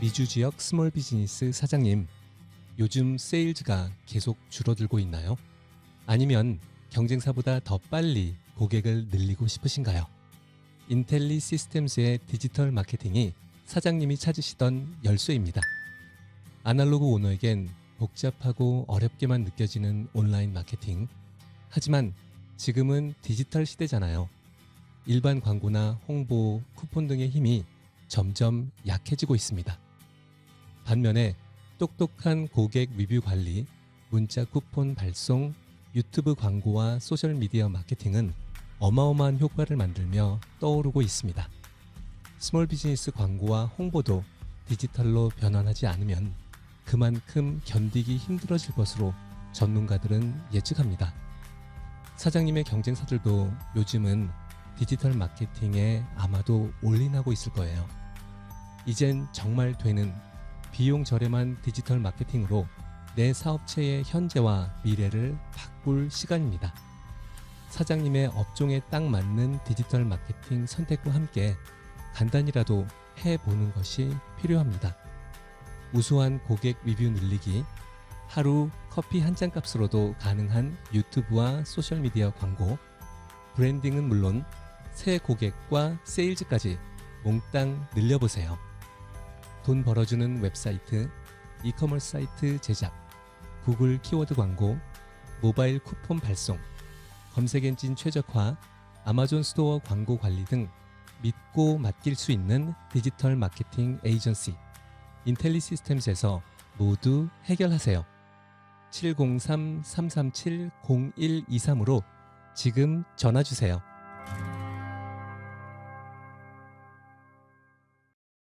미주 지역 스몰 비즈니스 사장님, 요즘 세일즈가 계속 줄어들고 있나요? 아니면 경쟁사보다 더 빨리 고객을 늘리고 싶으신가요? 인텔리 시스템스의 디지털 마케팅이 사장님이 찾으시던 열쇠입니다. 아날로그 오너에겐 복잡하고 어렵게만 느껴지는 온라인 마케팅. 하지만 지금은 디지털 시대잖아요. 일반 광고나 홍보, 쿠폰 등의 힘이 점점 약해지고 있습니다. 반면에 똑똑한 고객 리뷰 관리, 문자 쿠폰 발송, 유튜브 광고와 소셜미디어 마케팅은 어마어마한 효과를 만들며 떠오르고 있습니다. 스몰 비즈니스 광고와 홍보도 디지털로 변환하지 않으면 그만큼 견디기 힘들어질 것으로 전문가들은 예측합니다. 사장님의 경쟁사들도 요즘은 디지털 마케팅에 아마도 올인하고 있을 거예요. 이젠 정말 되는 비용 저렴한 디지털 마케팅으로 내 사업체의 현재와 미래를 바꿀 시간입니다. 사장님의 업종에 딱 맞는 디지털 마케팅 선택과 함께 간단히라도 해보는 것이 필요합니다. 우수한 고객 리뷰 늘리기, 하루 커피 한 잔 값으로도 가능한 유튜브와 소셜미디어 광고, 브랜딩은 물론 새 고객과 세일즈까지 몽땅 늘려보세요. 돈 벌어주는 웹사이트, 이커머스 사이트 제작, 구글 키워드 광고, 모바일 쿠폰 발송, 검색 엔진 최적화, 아마존 스토어 광고 관리 등 믿고 맡길 수 있는 디지털 마케팅 에이전시 인텔리 시스템스에서 모두 해결하세요. 703-337-0123으로 지금 전화 주세요.